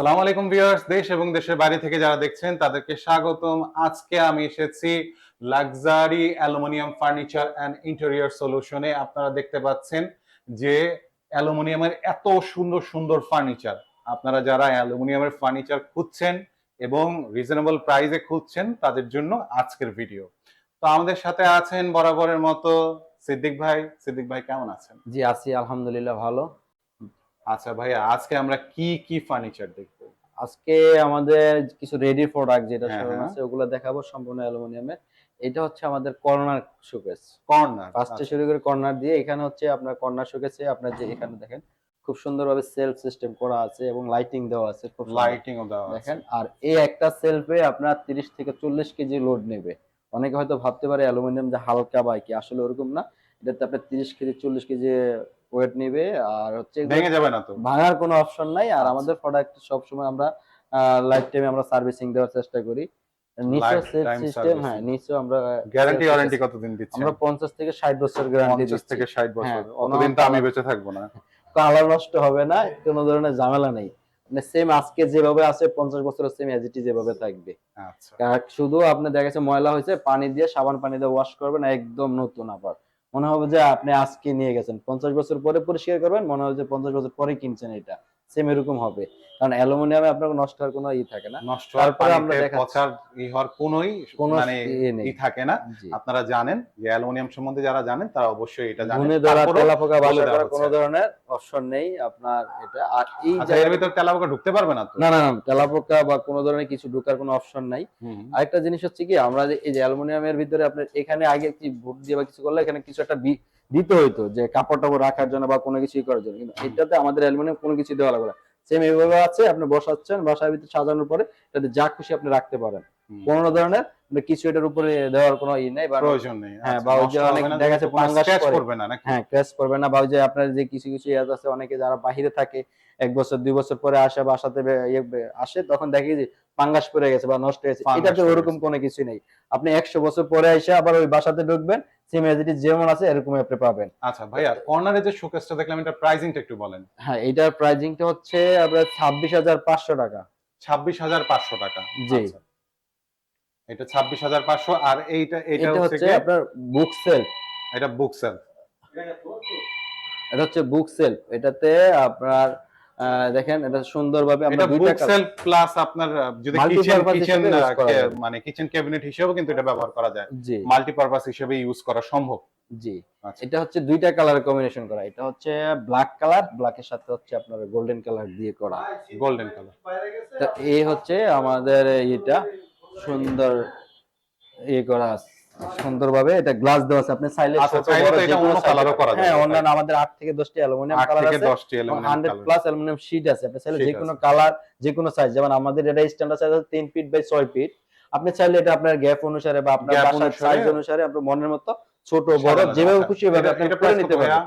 আসসালামু আলাইকুম ভিউয়ার্স, দেশ এবং দেশের বাইরে থেকে যারা দেখছেন, তাদেরকে স্বাগতম। আজকে আমি এসেছি luxury aluminium furniture and interior সলিউশনে। আপনারা দেখতে পাচ্ছেন যে অ্যালুমিনিয়ামের এত সুন্দর সুন্দর ফার্নিচার। আপনারা যারা অ্যালুমিনিয়ামের ফার্নিচার খুঁজছেন এবং রিজনেবল প্রাইসে খুঁজছেন, তাদের জন্য আজকের ভিডিও। তো আমাদের সাথে আছেন বরাবরের মতো সিদ্দিক ভাই। সিদ্দিক ভাই, কেমন আছেন? জি, আছি, আলহামদুলিল্লাহ, ভালো। আচ্ছা ভাইয়া আজকে আমরা কি কি ফার্নিচার দেখব? আজকে আমাদের কিছু রেডি প্রোডাক্ট যেটা হ্যাঁ, শোরুম হ্যাঁ। আছে ওগুলো দেখাবো সম্পূর্ণ অ্যালুমিনিয়ামের এটা হচ্ছে আমাদের কর্নার শোকেস কর্নার ফার্স্টে শুরু করে কর্নার দিয়ে এখানে হচ্ছে আপনার কর্নার শোকেসে আপনার যে এখানে দেখেন খুব সুন্দরভাবে সেলফ সিস্টেম করা আছে এবং লাইটিং দেওয়া আছে খুব লাইটিং দেওয়া আছে। দেখেন আর এই একটা সেলফে আপনার 30 থেকে চল্লিশ কেজি লোড নেবে। অনেকে হয়তো ভাবতে পারে অ্যালুমিনিয়াম যে হালকা বা কি আসলে ওরকম না। এটাতে আপনার তিরিশ কেজি চল্লিশ কেজি ওয়েট নেবে আর হচ্ছে ভেঙে যাবে না তো? ভাঙার কোনো অপশন নাই আর আচ্ছা। আমাদের প্রোডাক্ট সবসময় আমরা লাইফ টাইমে আমরা সার্ভিসিং দেওয়ার চেষ্টা করি। নিচে সেফ সিস্টেম হ্যাঁ নিচে আমরা গ্যারান্টি ওয়ারেন্টি কতদিন দিচ্ছেন? আমরা পঞ্চাশ থেকে ষাট বছর গ্যারান্টি 50 থেকে 60 বছর। অতদিন তো আমি বেঁচে থাকব না। কালার নষ্ট হবে না কোনো ধরনের ঝামেলা নেই। মানে সেম আজকে যেভাবে আছে পঞ্চাশ বছরের সেম এজিটি যেভাবে থাকবে। আচ্ছা। শুধু আপনি দেখা গেছে ময়লা হয়েছে পানি দিয়ে সাবান পানি দিয়ে ওয়াশ করবেন একদম নতুন আবার। মনে হবে যে আপনি আজকে নিয়ে গেছেন। পঞ্চাশ বছর পরে পরিষ্কার করবেন, মনে হবে যে পঞ্চাশ বছর পরে কিনছেন এটা। সেম এরকম হবে। কারণ অ্যালুমিনিয়ামে আপনার নষ্ট হওয়ার কোনো ই থাকে না। নষ্ট তারপরে তারপরে আমরা পচার ই হওয়ার কোনোই কোনো মানে ই থাকে না। আপনারা জানেন যে অ্যালুমিনিয়াম সম্বন্ধে যারা জানেন তারা অবশ্যই এটা জানেন। গুনে ধরা তারপরেও তেলা পোকা বলে বাসা করার কোনো ধরনের অপশন নেই আপনার এটা। আর এই আচ্ছা এর জায়গায় ভিতর তেলাপোকা ঢুকতে পারবে না তো? না না না তেলা পোকা বা কোনো ধরনের কিছু ঢোকার কোনো অপশন নাই। আরেকটা জিনিস হচ্ছে কি আমরা যে এই যে অ্যালুমিনিয়ামের ভিতরে আপনার এখানে আগে কি ভোট দিয়ে বা কিছু করলে এখানে কিছু একটা দিতে হইতো যে কাপড় টাপড় রাখার জন্য বা কোনো কিছু করার জন্য। কিন্তু এটাতে আমাদের অ্যালুমিনিয়াম কোনো কিছু দেওয়া লাগবে না। সেম এইভাবে আছে আপনি বসাচ্ছেন বাসার ভিতরে সাজানোর পরে এটাতে যা খুশি আপনি রাখতে পারেন। কোনো ধরনের মানে কিছু এটার উপরে দেওয়ার কোনো ই নেই বা প্রয়োজন নেই। হ্যাঁ, আচ্ছা, বা ওই যে অনেক দেখা যাচ্ছে করবে না নাকি? হ্যাঁ ক্র্যাশ করবে না বা ওই যে আপনার যে কিছু কিছু ইয়াদ আছে অনেকে যারা বাহিরে থাকে এক বছর দুই বছর পরে আসে বাসাতে বে- ইয়ে আসে তখন দেখি যে পাঙ্গাস পড়ে গেছে বা নষ্ট হয়ে ফাঙ্গাস এটাতে ওরকম কোনো কিছু নেই। আপনি একশো বছর পরে এসে আবার ওই বাসাতে ঢুকবেন সেম এজিটি যেমন আছে এরকমই আপনি পাবেন। আচ্ছা ভাইয়া কর্নারে যে শোকেসটা দেখলাম এটা প্রাইসিংটা একটু বলেন। হ্যাঁ এটার প্রাইজিংটা হচ্ছে আপনার ছাব্বিশ হাজার পাঁচশো টাকা। ছাব্বিশ হাজার পাঁচশো টাকা। জি। আচ্ছা। এটা ছাব্বিশ হাজার পাঁচশো আর এইটা এটা হচ্ছে আপনার বুক সেলফ এটা বুক সেল এটা হচ্ছে বুক সেলফ এটাতে আপনার দেখেন এটা সুন্দরভাবে আমরা দুইটা সেল প্লাস আপনার যদি কিচেন কিচেন। মানে কিচেন ক্যাবিনেট হিসেবেও কিন্তু এটা ব্যবহার করা যায়। মাল্টিপারপাস হিসেবে ইউজ করা সম্ভব। জি। আচ্ছা। এটা হচ্ছে দুইটা কালার কম্বিনেশন করা। এটা হচ্ছে ব্ল্যাক কালার ব্ল্যাকের সাথে হচ্ছে আপনার গোল্ডেন কালার দিয়ে করা। গোল্ডেন কালার তো এই হচ্ছে আমাদের এটা সুন্দর ইয়ে করা আছে। সুন্দরভাবে এটা গ্লাস দেওয়া আছে। আপনি চাইলে আচ্ছা, ছোট বড় কালারও করা হ্যাঁ অন্যান্য আমাদের থেকে দশটি অ্যালুমিনিয়াম কালার আছে। অ্যালুমিনিয়াম প্লাস অ্যালুমিনিয়াম শীট আছে। আপনি চাইলে যে কোনো কালার যে কোনো সাইজ যেমন আমাদের এটা স্ট্যান্ডার্ড সাইজ আছে তিন ফিট বাই ছয় ফিট আপনি চাইলে এটা আপনার গ্যাপ অনুসারে বা আপনার বাসার সাইজ অনুসারে আপনার মনের মতো ছোট বড় যেভাবে খুশি ভাবে আপনি করে নিতে? পারবেন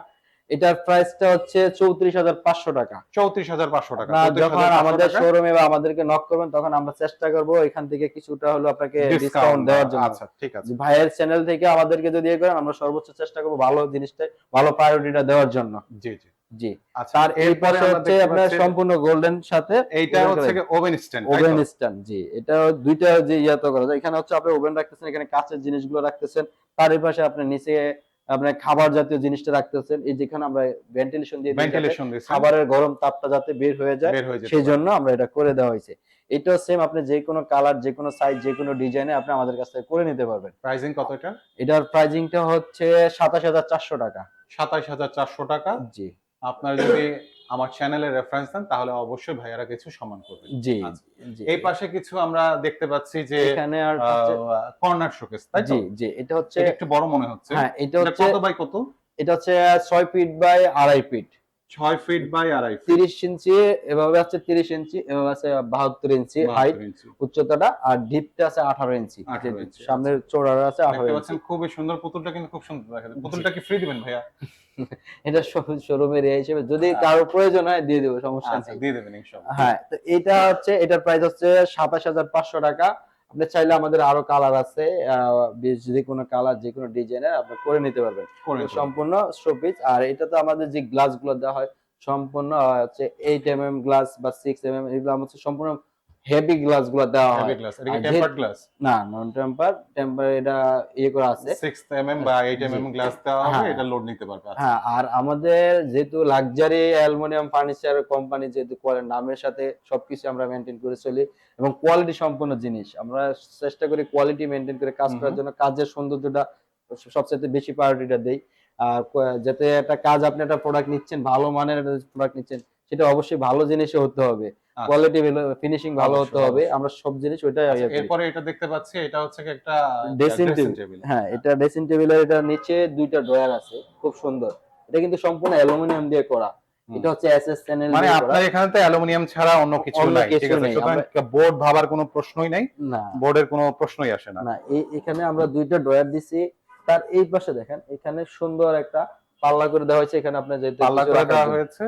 এটার প্রাইসটা হচ্ছে চৌত্রিশ হাজার পাঁচশো টাকা। চৌত্রিশ হাজার পাঁচশো টাকা। যখন আমাদের শোরুমে বা আমাদেরকে নক করবেন তখন আমরা চেষ্টা করব এখান থেকে কিছুটা হলো আপনাকে ডিসকাউন্ট দেওয়ার জন্য। আচ্ছা ঠিক আছে। ভাইয়ের চ্যানেল থেকে আমাদেরকে যদি ইয়ে করেন আমরা সর্বোচ্চ চেষ্টা করব ভালো জিনিসটা ভালো প্রায়োরিটিটা দেওয়ার জন্য। জি জি। জি। আচ্ছা তার এরপরে হচ্ছে আপনার সম্পূর্ণ গোল্ডেন সাথে এইটা হচ্ছে ওভেন স্ট্যান্ড ওভেন স্ট্যান্ড জি। এটা দুইটা যে ইয়াতে করা যায়। এখানে হচ্ছে আপনি ওভেন রাখতেছেন এখানে কাঁচের জিনিসগুলো রাখতেছেন। তার পাশে আপনি নিচে আপনার খাবার জাতীয় জিনিসটা রাখতেছেন এই যেখানে আমরা ভেন্টিলেশন দিয়ে ভেন্টিলেশন দিয়ে খাবারের গরম তাপটা যাতে বের হয়ে যায় সেই জন্য আমরা এটা করে দেওয়া হয়েছে। এটা সেম আপনি যে কোনো কালার যে কোনো সাইজ যে কোনো ডিজাইনে আপনি আমাদের কাছ থেকে করে নিতে পারবেন। প্রাইজিং কত এটা? এটার প্রাইজিংটা হচ্ছে সাতাশ হাজার চারশো টাকা। সাতাশ হাজার চারশো টাকা। জি। আপনার যদি আমার চ্যানেলের রেফারেন্স দেন তাহলে অবশ্যই ভাইয়ারা কিছু সমান করবে জি আচ্ছা। এই পাশে কিছু আমরা দেখতে পাচ্ছি যে এখানে আর কর্নার শোকেস তাই জি জি এটা হচ্ছে একটু বড় মনে হচ্ছে। হ্যাঁ এটা এটা হচ্ছে কত বাই কত? এটা হচ্ছে 6 ফিট বাই আড়াই ফিট ছয় ফিট বাই আড়াই তিরিশ ইঞ্চি এভাবে আছে তিরিশ ইঞ্চি এভাবে আছে বাহাত্তর ইঞ্চি হাইট উচ্চতাটা আর ডিপটা আছে আঠারো ইঞ্চি সামনের চৌড়াটা আছে আঠারো ইঞ্চি খুবই সুন্দর পুতুলটা কিন্তু খুব সুন্দর দেখা যায়। পুতুলটা কি ফ্রি দিবেন ভাইয়া? এটা শোরুমের হিসেবে যদি কারও প্রয়োজন হয় দিয়ে দেবো সমস্যা আচ্ছা নেই। দিয়ে দেবেন হ্যাঁ তো এটা হচ্ছে এটার প্রাইস হচ্ছে সাতাশ হাজার পাঁচশো টাকা। আপনি চাইলে আমাদের আরও কালার আছে যে কোনো কালার যে কোনো ডিজাইনের আপনি করে নিতে পারবেন। সম্পূর্ণ শোপিস আর এটা তো আমাদের যে গ্লাসগুলো দেওয়া হয় সম্পূর্ণ হচ্ছে এইট এম এম গ্লাস বা সিক্স এম এম এগুলো হচ্ছে সম্পূর্ণ হেভি গ্লাসগুলো দেওয়া হেভি হয়। গ্লাস এটা টেম্পারড গ্লাস না নন টেম্পার টেম্পার এটা ইয়ে করা আছে। 6 এমএম বা 8 এমএম গ্লাস দেওয়া হবে হ্যাঁ। এটা লোড নিতে পারবে আচ্ছা। হ্যাঁ আর আমাদের যেহেতু লাক্সারি অ্যালুমিনিয়াম ফার্নিচার কোম্পানি যেহেতু কোয়ালি- নামের সাথে সবকিছু আমরা মেনটেন করে চলি এবং কোয়ালিটি সম্পন্ন জিনিস। আমরা চেষ্টা করি কোয়ালিটি মেনটেন করে কাজ করার জন্য। কাজের সৌন্দর্যটা সবচেয়ে বেশি প্রায়োরিটিটা দেই। আর যাতে একটা কাজ আপনি একটা প্রোডাক্ট নিচ্ছেন ভালো মানের প্রোডাক্ট নিচ্ছেন সেটা অবশ্যই ভালো জিনিসই হতে হবে। আচ্ছা। কোয়ালিটি ফিনিশিং ভালো হতে হবে। আমরা সব জিনিস ওইটাই আচ্ছা, ইয়ে এরপরে এটা দেখতে পাচ্ছি এটা হচ্ছে একটা ড্রেসিং টেবিল হ্যাঁ এটা ড্রেসিং টেবিলের এটা নিচে দুইটা ড্রয়ার আছে খুব সুন্দর। এটা কিন্তু সম্পূর্ণ অ্যালুমিনিয়াম দিয়ে করা। এটা হচ্ছে এসএস চ্যানেল মানে আপনার এখানে তো অ্যালুমিনিয়াম ছাড়া অন্য কিছু নাই ঠিক আছে? সুতরাং বোর্ড ভাবার কোনো প্রশ্নই নাই না। বোর্ডের কোনো প্রশ্নই আসে না। না এই এখানে আমরা দুইটা ড্রয়ার দিছি। তার এই পাশে দেখেন এখানে সুন্দর একটা পাল্লা করে দেওয়া হয়েছে এখানে আপনার যেহেতু পাল্লা করে দেওয়া হয়েছে।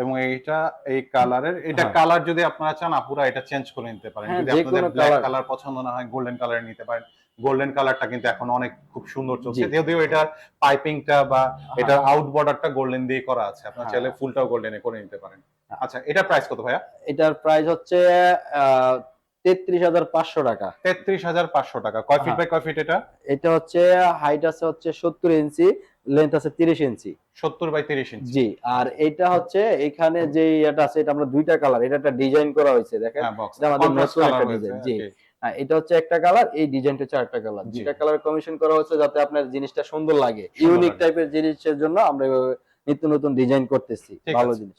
এবং এইটা এই কালারের এটা হ্যাঁ। কালার যদি আপনারা চান আপুরা এটা চেঞ্জ করে নিতে পারেন। হ্যাঁ, যদি আপনাদের ব্ল্যাক কালার। পছন্দ না হয় গোল্ডেন কালার নিতে পারেন। গোল্ডেন কালারটা কিন্তু এখন অনেক খুব সুন্দর চলছে। যদিও এটার পাইপিংটা বা এটা আউট বর্ডারটা গোল্ডেন দিয়ে করা আছে। আপনার হ্যাঁ। চাইলে ফুলটাও গোল্ডেনে করে নিতে পারেন। হ্যাঁ। আচ্ছা এটা প্রাইস কত ভাইয়া? এটার প্রাইস হচ্ছে তেত্রিশ হাজার পাঁচশো টাকা। তেত্রিশ হাজার পাঁচশো টাকা। কয় ফিট হ্যাঁ। বাই কয় ফিট এটা? এটা হচ্ছে হাইট আছে হচ্ছে সত্তর ইঞ্চি লেন্থ আছে তিরিশ ইঞ্চি। সত্তর বাই তিরিশ ইঞ্চি জি আর এটা হচ্ছে এখানে যে এটা আছে এটা আমরা দুইটা কালার এটা একটা ডিজাইন করা হয়েছে দেখেন? হ্যাঁ এটা আমাদের নতুন একটা design, জি। হ্যাঁ, এটা হচ্ছে একটা কালার এই ডিজাইনটা হচ্ছে আরেকটা কালার দুইটা কালার কমিশন করা হয়েছে যাতে আপনার জিনিসটা সুন্দর লাগে। ইউনিক টাইপের জিনিসের জন্য আমরা এভাবে নিত্য নতুন ডিজাইন করতেছি ভালো জিনিস।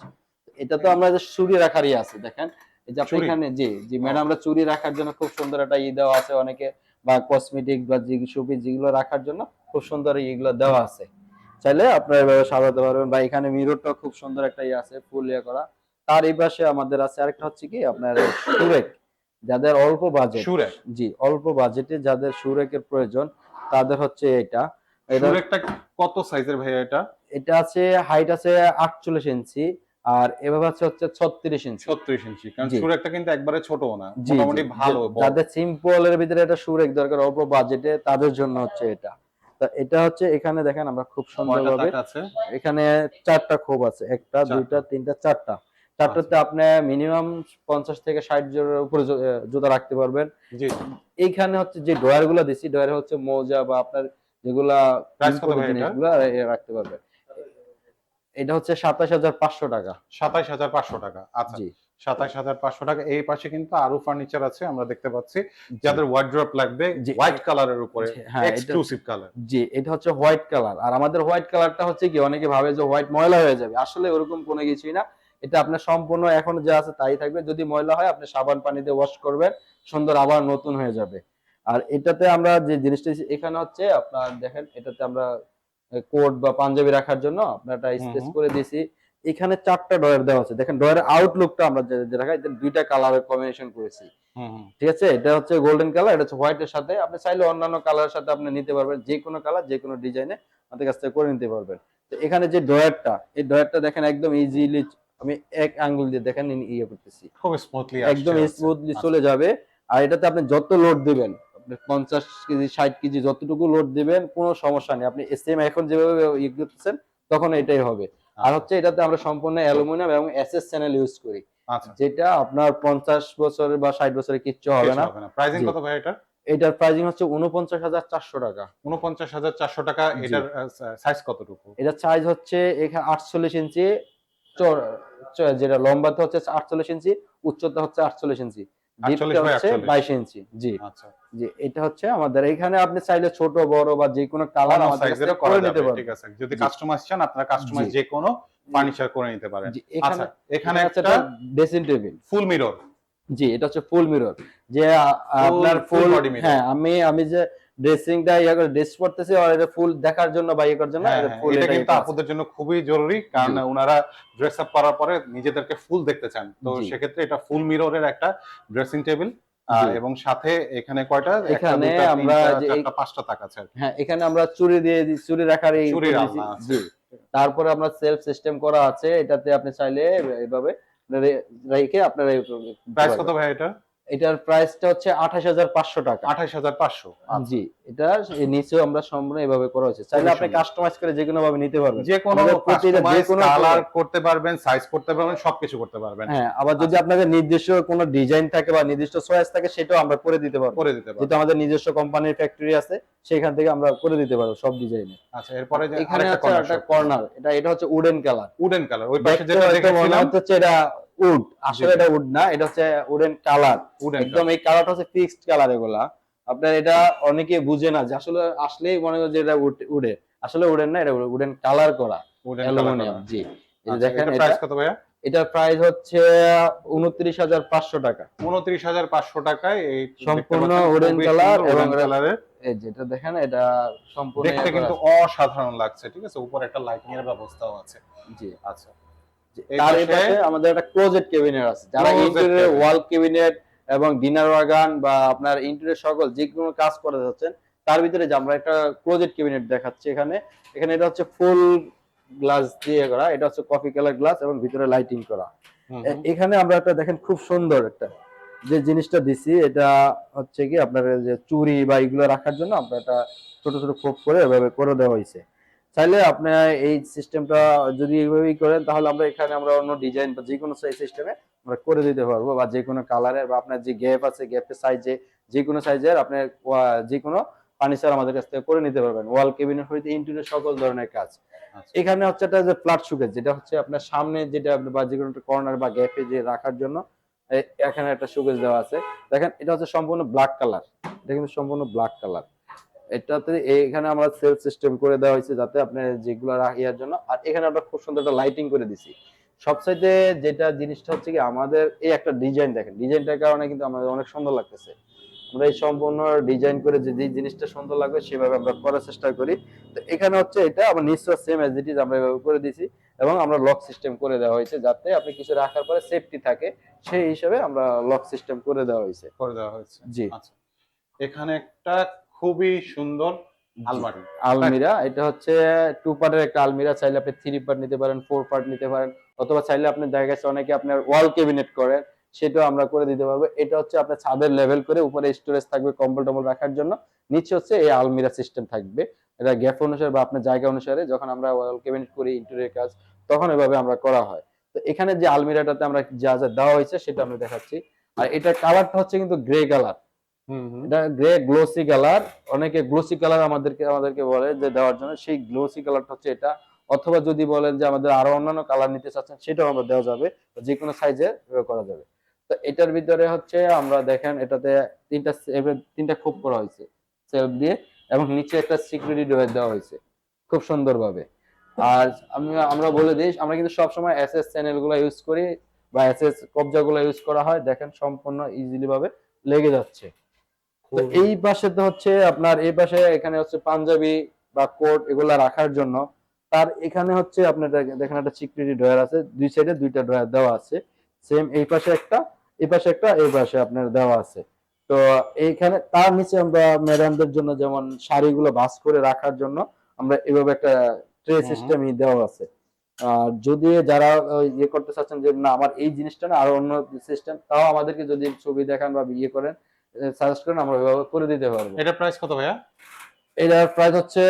এটা তো আমরা যে চুরি রাখারই আছে দেখেন? এই যে আপনি এখানে জি জি ম্যাডাম আমরা চুরি রাখার জন্য খুব সুন্দর একটা ই দেওয়া আছে অনেকে বা কসমেটিক বা শোপিস যেগুলো রাখার জন্য খুব সুন্দর এইগুলো দেওয়া আছে। চাইলে আপনারা এভাবে সাজাতে পারবেন। বা এখানে মিররটা খুব সুন্দর একটা ইয়ে আছে ফুল ইয়ে করা। তার এই পাশে আমাদের আছে আরেকটা হচ্ছে কি আপনার সুরেক। যাদের অল্প বাজেট সুরে জি অল্প বাজেটে যাদের সুরেকের প্রয়োজন তাদের হচ্ছে এটা। সুরেকটা কত সাইজের ভাইয়া এটা? এটা আছে হাইট আছে আটচল্লিশ ইঞ্চি আর এভাবে আছে হচ্ছে ছত্রিশ ইঞ্চি। ছত্রিশ ইঞ্চি কারণ সুরেকটা কিন্তু একবারে ছোট না মোটামুটি ভালো যাদের সিম্পল এর ভিতরে এটা সুরেক দরকার অল্প বাজেটে তাদের জন্য হচ্ছে এটা। তো এটা হচ্ছে এখানে দেখেন আমরা খুব সুন্দরভাবে এখানে চারটা খোপ আছে একটা দুইটা তিনটা চারটা। চারটাতে আপনি মিনিমাম পঞ্চাশ থেকে ষাট জোড়ার উপরে জুতা রাখতে পারবেন। এইখানে হচ্ছে যে ড্রয়ারগুলো দিছি ড্রয়ারে হচ্ছে মোজা বা আপনার যেগুলা? রাখতে পারবেন। এটা হচ্ছে সাতাশ হাজার পাঁচশো টাকা। সাতাশ হাজার পাঁচশো টাকা। আচ্ছা। জি সাতাইশ হাজার পাঁচশো টাকা। এই পাশে কিন্তু আরও ফার্নিচার আছে আমরা দেখতে পাচ্ছি। যাদের ওয়ার্ড্রপ লাগবে হোয়াইট কালারের উপরে হ্যাঁ, এক্সক্লুসিভ কালার জি এটা হচ্ছে হোয়াইট কালার আর আমাদের হোয়াইট কালারটা হচ্ছে কি অনেকে ভাবে যে হোয়াইট ময়লা হয়ে যাবে। আসলে ওরকম কোনো কিছুই না। এটা আপনার সম্পূর্ণ এখন যা আছে তাই থাকবে। যদি ময়লা হয় আপনি সাবান পানিতে ওয়াশ করবেন সুন্দর আবার নতুন হয়ে যাবে। আর এটাতে আমরা যে জিনিসটা এখানে হচ্ছে আপনার দেখেন এটাতে আমরা কোট বা পাঞ্জাবি রাখার জন্য আপনার একটা স্পেস করে দিয়েছি এখানে চারটা ডয়ার দেওয়া আছে। দেখেন ডয়ারের আউটলুকটা আমরা যে- যে রাখা এটা দুইটা কালারের কম্বিনেশন করেছি। ঠিক আছে? এটা হচ্ছে গোল্ডেন কালার এটা হচ্ছে হোয়াইটের সাথে। আপনি চাইলে অন্যান্য কালারের সাথে আপনি নিতে পারবেন। যে কোনো কালার যে কোনো ডিজাইনে আমাদের কাছ থেকে করে নিতে পারবেন। তো এখানে যে ডয়ারটা এই ডয়ারটা দেখেন একদম ইজিলি আমি এক আঙ্গুল দিয়ে দেখেন ইয়ে করতেছি। খুব স্মুথলি একদম স্মুথলি চলে যাবে। আর এটাতে আপনি যত লোড দিবেন আপনি পঞ্চাশ কেজি ষাট কেজি যতটুকু লোড দিবেন কোনো সমস্যা নেই। আপনি সেম এখন যেভাবে ইয়ে করতেছেন তখন এটাই হবে। আর হচ্ছে এটাতে আমরা সম্পূর্ণ অ্যালুমিনিয়াম এবং এসএস চ্যানেল ইউজ করি। আচ্ছা। যেটা আপনার পঞ্চাশ বছর বা ষাট বছরে কিচ্ছু হবে না। প্রাইসিং কত ভাই এটা এটার প্রাইসিং হচ্ছে উনপঞ্চাশ হাজার চারশো টাকা। উনপঞ্চাশ হাজার চারশো টাকা এটার সাইজ কতটুকু? এটা সাইজ হচ্ছে এখানে আটচল্লিশ ইঞ্চি যেটা লম্বাতে হচ্ছে আটচল্লিশ ইঞ্চি উচ্চতা হচ্ছে আটচল্লিশ ইঞ্চি। 48 ডিপটা বাই হচ্ছে 48 বাইশ ইঞ্চি জি। আচ্ছা। জি এটা হচ্ছে আমাদের এখানে আপনি চাইলে ছোট বড় বা যে কোনো কালার আমাদের কাছ সাইজের থেকে করা করে নিতে যাবে ঠিক আছে। যদি কাস্টমাইজ চান আপনারা কাস্টমাইজ যে কোনো ফার্নিচার করে নিতে পারেন। আচ্ছা এখানে হচ্ছে একটা ড্রেসিং টেবিল ফুল মিরর জি এটা হচ্ছে ফুল মিরর যে আপনার ফুল হ্যাঁ আমি আমি যে ড্রেসিংটা ইয়া করে ড্রেস করতেছি আর এটা ফুল দেখার জন্য বা ইয়ে করার জন্য হ্যাঁ, এটা হ্যাঁ, এটা কিন্তু আপুদের জন্য খুবই জরুরি কারণ ওনারা ড্রেস আপ করার পরে নিজেদেরকে ফুল দেখতে চান। তো সেক্ষেত্রে এটা ফুল মিররের একটা ড্রেসিং টেবিল এবং সাথে এখানে কয়টা? এখানে আমরা যে পাঁচটা তাক আছে হ্যাঁ এখানে আমরা চুরি দিয়ে চুরি রাখার এই তারপরে আমরা সেলফ সিস্টেম করা আছে এটাতে আপনি চাইলে এভাবে রেখে আপনারা প্রাইস কত ভাই এটা? এটার প্রাইসটা হচ্ছে আঠাশ হাজার পাঁচশো টাকা। আঠাশ হাজার পাঁচশো। জি এটা নিচেও আমরা সম্পূর্ণ এভাবে করা হয়েছে। চাইলে আপনি কাস্টমাইজ করে যে কোনো ভাবে নিতে পারবেন। যে কোনো যে কোনো কালার করতে পারবেন সাইজ করতে পারবেন সবকিছু করতে পারবেন। হ্যাঁ আবার যদি আপনাদের নির্দিষ্ট কোনো ডিজাইন থাকে বা নির্দিষ্ট চয়েস থাকে সেটাও আমরা করে দিতে পারব। করে দিতে পারবেন যেহেতু আমাদের নিজস্ব কোম্পানির ফ্যাক্টরি আছে সেখান থেকে আমরা করে দিতে পারব সব ডিজাইনে আচ্ছা এরপরে যে এখানে একটা কর্নার এটা এটা হচ্ছে উডেন কালার উডেন কালার ওই পাশে যেটা হয়তো মনে হচ্ছে এটা উড। আসলে। এটা উড না এটা হচ্ছে উডেন কালার। একদম এই কালারটা হচ্ছে ফিক্সড কালার এগুলা। আপনার এটা অনেকে বুঝে না যে আসলে আসলেই মনে হয় যে এটা উডে আসলে উডেন না এটা উডেন কালার করা। অ্যালুমিনিয়াম জি। দেখেন এটা প্রাইস কত ভাইয়া? এটার প্রাইস হচ্ছে উনত্রিশ হাজার পাঁচশো টাকা। উনত্রিশ হাজার পাঁচশো টাকায় এই সম্পূর্ণ color এবং কালারের। এই যেটা দেখেন এটা সম্পূর্ণ দেখতে কিন্তু অসাধারণ লাগছে ঠিক আছে? উপরে একটা লাইটিং এর ব্যবস্থাও আছে। জি। আচ্ছা। তার এই পাশে পাশে আমাদের একটা ক্লোজেট ক্যাবিনেট আছে। যারা ইন্টেরিয়র ওয়াল ক্যাবিনেট এবং ডিনার ওয়াগান বা আপনার ইন্টেরিয়র সকল যে কোনো কাজ করে যাচ্ছেন তার ভিতরে যে আমরা একটা ক্লোজেট ক্যাবিনেট দেখাচ্ছি এখানে। এখানে এটা হচ্ছে ফুল গ্লাস দিয়ে করা এটা হচ্ছে কফি কালার গ্লাস এবং ভিতরে লাইটিং করা। এখানে আমরা একটা দেখেন খুব সুন্দর একটা যে জিনিসটা দিছি এটা হচ্ছে কি আপনার যে চুরি বা এগুলো রাখার জন্য আমরা একটা ছোট ছোট খোপ করে এভাবে করে দেওয়া হয়েছে। চাইলে আপনি এই সিস্টেমটা যদি এইভাবেই করেন তাহলে আমরা এখানে আমরা অন্য ডিজাইন বা যে কোনো সাইজ সিস্টেমে আমরা করে দিতে পারব বা যে কোনো কালারের বা আপনার যে গ্যাপ আছে গ্যাপের সাইজে যে কোনো সাইজের আপনি ওয়া- যে কোনো ফার্নিচার আমাদের কাছ থেকে করে নিতে পারবেন। ওয়াল কেবিনেট হইতে ইন্টেরিয়র সকল ধরনের কাজ। আচ্ছা। এখানে হচ্ছে একটা যে ফ্ল্যাট সুকেজ যেটা হচ্ছে আপনার সামনে যেটা আপনি বা যে কোনো কর্নার বা গ্যাপে যে রাখার জন্য এখানে একটা সুকেজ দেওয়া আছে। দেখেন এটা হচ্ছে সম্পূর্ণ ব্ল্যাক কালার এটা কিন্তু সম্পূর্ণ ব্ল্যাক কালার এটাতে এখানে আমরা সেলফ সিস্টেম করে দেওয়া হয়েছে যাতে আপনি যেগুলো ইয়ার জন্য। আর এখানে আমরা খুব সুন্দর একটা লাইটিং করে দিছি। সবচাইতে যেটা জিনিসটা হচ্ছে কি আমাদের এই একটা ডিজাইন দেখেন। ডিজাইনটার কারণে কিন্তু আমাদের অনেক সুন্দর লাগতেছে। আমরা এই সম্পূর্ণ ডিজাইন করে যে যে জিনিসটা সুন্দর লাগবে সেভাবে আমরা করার চেষ্টা করি। তো এখানে হচ্ছে এটা আমরা নিশ্চয় সেম এজ ইট ইজ আমরা এভাবে করে দিছি এবং আমরা লক সিস্টেম করে দেওয়া হয়েছে যাতে আপনি কিছু রাখার পরে সেফটি থাকে। সেই হিসাবে আমরা লক সিস্টেম করে দেওয়া হয়েছে। করে দেওয়া হয়েছে। জি। আচ্ছা। এখানে একটা খুবই সুন্দর আলমারি। আলমিরা এটা হচ্ছে টু পার্টের একটা আলমিরা চাইলে আপনি থ্রি পার্ট নিতে পারেন ফোর পার্ট নিতে পারেন অথবা চাইলে আপনি দেখা গেছে অনেকে আপনার ওয়াল ক্যাবিনেট করেন সেটাও আমরা করে দিতে পারব। এটা হচ্ছে আপনার ছাদের লেভেল করে উপরে স্টোরেজ থাকবে কম্বল টম্বল রাখার জন্য। নিচে হচ্ছে এই আলমিরা সিস্টেম থাকবে। এটা গ্যাপ অনুসারে বা আপনার জায়গা অনুসারে যখন আমরা ওয়াল ক্যাবিনেট করি ইন্টেরিয়র কাজ তখন এভাবে আমরা করা হয়। তো এখানে যে আলমিরাটাতে আমরা যা যা দেওয়া হয়েছে সেটা আমরা দেখাচ্ছি। আর এটার কালারটা হচ্ছে কিন্তু grey colour grey glossy colour অনেকে গ্লোসি কালার আমাদেরকে আমাদেরকে বলে যে দেওয়ার জন্য, সেই গ্লোসি কালারটা হচ্ছে এটা। অথবা যদি বলেন যে আমাদের আরও অন্যান্য কালার নিতে চাচ্ছেন, সেটাও আমরা দেওয়া যাবে যে কোনো সাইজে করা যাবে। তো এটার ভিতরে হচ্ছে আমরা দেখেন, এটাতে তিনটা তিনটা খোপ করা হয়েছে সেলফ দিয়ে, এবং নিচে একটা সিকিউরিটি দেওয়া হয়েছে, খুব সুন্দরভাবে। আর আমি, আমরা বলে দিই, আমরা কিন্তু সবসময় এসএস চ্যানেলগুলো ইউজ করি, বা এসএস কবজা গুলো ইউজ করা হয়, দেখেন সম্পূর্ণ ইজিলি ভাবে লেগে যাচ্ছে। এই পাশে তো হচ্ছে আপনার এই পাশে এখানে হচ্ছে পাঞ্জাবি বা কোট এগুলা রাখার জন্য। তার এখানে হচ্ছে আপনার দেখেন একটা সিকিউরিটি ড্রয়ার আছে দুই সাইডে দুইটা ড্রয়ার দেওয়া আছে। সেম এই পাশে একটা এই পাশে একটা এই পাশে আপনার দেওয়া আছে। তো এইখানে তার নিচে আমরা ম্যাডামদের জন্য যেমন শাড়িগুলো ভাঁজ করে রাখার জন্য আমরা এভাবে একটা ট্রে হুম। সিস্টেমই দেওয়া আছে। আর যদি যারা ইয়ে করতে চাচ্ছেন যে না আমার এই জিনিসটা না আরও অন্য সিস্টেম তাও আমাদেরকে যদি ছবি দেখান বা ইয়ে করেন সাজেস্ট করেন আমরা ওইভাবে করে দিতে পারব। এটা প্রাইস কত ভাইয়া? এটার প্রাইস হচ্ছে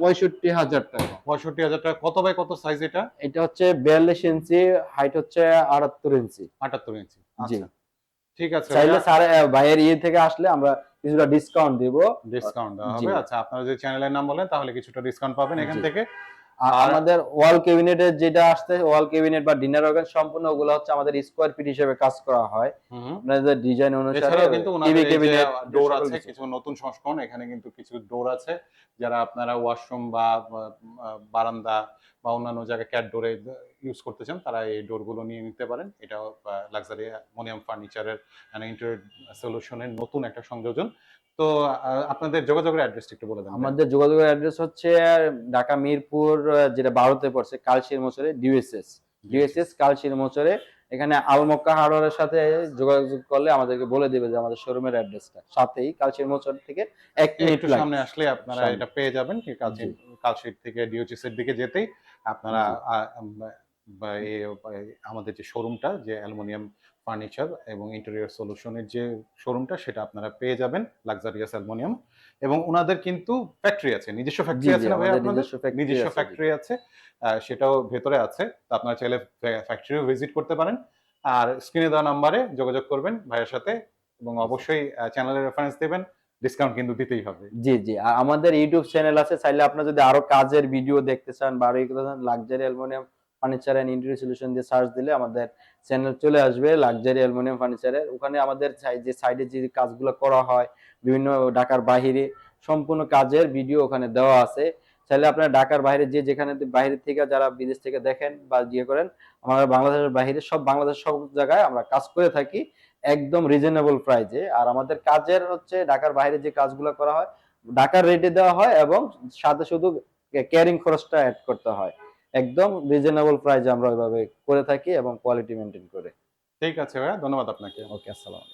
পঁয়ষট্টি হাজার টাকা। পঁয়ষট্টি হাজার টাকা। কত বাই কত সাইজ এটা? এটা হচ্ছে বিয়াল্লিশ ইঞ্চি হাইট হচ্ছে আটাত্তর ইঞ্চি। আটাত্তর ইঞ্চি। জি। আচ্ছা। ঠিক আছে চাইলে স্যার বাইরের ইয়ে থেকে আসলে আমরা কিছুটা ডিসকাউন্ট দিব। ডিসকাউন্ট দেওয়া হবে। আচ্ছা আপনারা যদি চ্যানেলের নাম বলেন তাহলে কিছুটা ডিসকাউন্ট পাবেন এখান থেকে। আর আমাদের ওয়াল ক্যাবিনেটের যেটা আসছে ওয়াল ক্যাবিনেট বা ডিনার অর্গান সম্পূর্ণ ওগুলো হচ্ছে আমাদের স্কোয়ার ফিট হিসেবে কাজ করা হয়। আপনাদের ডিজাইন অনুসারে কিন্তু টিভি ক্যাবিনেট ডোর আছে কিছু। নতুন সংস্করণ এখানে কিন্তু কিছু ডোর আছে যারা আপনারা ওয়াশরুম বা বারান্দা বা অন্যান্য জায়গায় ক্যাট ডোরে ইউজ করতে চান, তারা এই ডোরগুলো নিয়ে নিতে পারেন। এটা লাক্সারি মনিয়াম ফার্নিচারের ইন্টারিয়র সলিউশনের নতুন একটা সংযোজন। তো আপনাদের যোগাযোগের অ্যাড্রেসটা একটু বলে দেন। আমাদের যোগাযোগের অ্যাড্রেস হচ্ছে ঢাকা মিরপুর যেটা ভারতে পড়ছে, কালশির মোচরে ডিউএসএস ডিউএসএস কালশির মোচরে এখানে আলমক্কা হার্ডওয়ারের সাথে যোগাযোগ করলে আমাদেরকে বলে দিবে যে আমাদের শোরুমের অ্যাড্রেসটা। সাথেই কালশির মোচর থেকে এক মিনিট সামনে আসলে আপনারা এটা পেয়ে যাবেন কি কালশিট কালশিট থেকে ডিওচিস এর দিকে যেতেই আপনারা আমাদের যে শোরুমটা যে অ্যালুমিনিয়াম ফার্নিচার এবং ইন্টেরিয়র সলিউশনের যে শোরুমটা সেটা আপনারা পেয়ে যাবেন লাক্সারিয়াস অ্যালুমিনিয়াম এবং ওনাদের কিন্তু ফ্যাক্টরি আছে নিজস্ব ফ্যাক্টরি আছে না ভাই আপনাদের? নিজস্ব ফ্যাক্টরি আছে সেটাও ভেতরে আছে তো আপনারা চাইলে ফ্যাক্টরিও ভিজিট করতে পারেন। আর স্ক্রিনে দেওয়া নাম্বারে যোগাযোগ করবেন ভাইয়ের সাথে এবং অবশ্যই চ্যানেলের রেফারেন্স দেবেন ডিসকাউন্ট কিন্তু দিতেই হবে। জি জি আর আমাদের ইউটিউব চ্যানেল আছে চাইলে আপনার যদি আরও কাজের ভিডিও দেখতে চান বা আরও luxury aluminium furniture and interior solution দিয়ে সার্চ দিলে আমাদের চ্যানেল চলে আসবে লাক্সারি অ্যালুমিনিয়াম ফার্নিচারের ওখানে আমাদের যে সাইডে যে কাজগুলো করা হয়, বিভিন্ন ঢাকার বাহিরে সম্পূর্ণ কাজের ভিডিও ওখানে দেওয়া আছে। চাইলে আপনারা ঢাকার বাইরে যে যেখানে বাইরে থেকে যারা বিদেশ থেকে দেখেন বা ইয়ে করেন আমরা বাংলাদেশের বাইরে সব বাংলাদেশের সব জায়গায় আমরা কাজ করে থাকি একদম রিজনেবল প্রাইজে আর আমাদের কাজের হচ্ছে ঢাকার বাইরে যে কাজগুলো করা হয়, ঢাকার রেটে দেওয়া হয় এবং সাথে শুধু ক্যারিং খরচটা অ্যাড করতে হয়। একদম রিজনেবল প্রাইজে আমরা ওইভাবে করে থাকি এবং কোয়ালিটি মেনটেন করে। ঠিক আছে ভাইয়া ধন্যবাদ আপনাকে। ওকে আসসালাম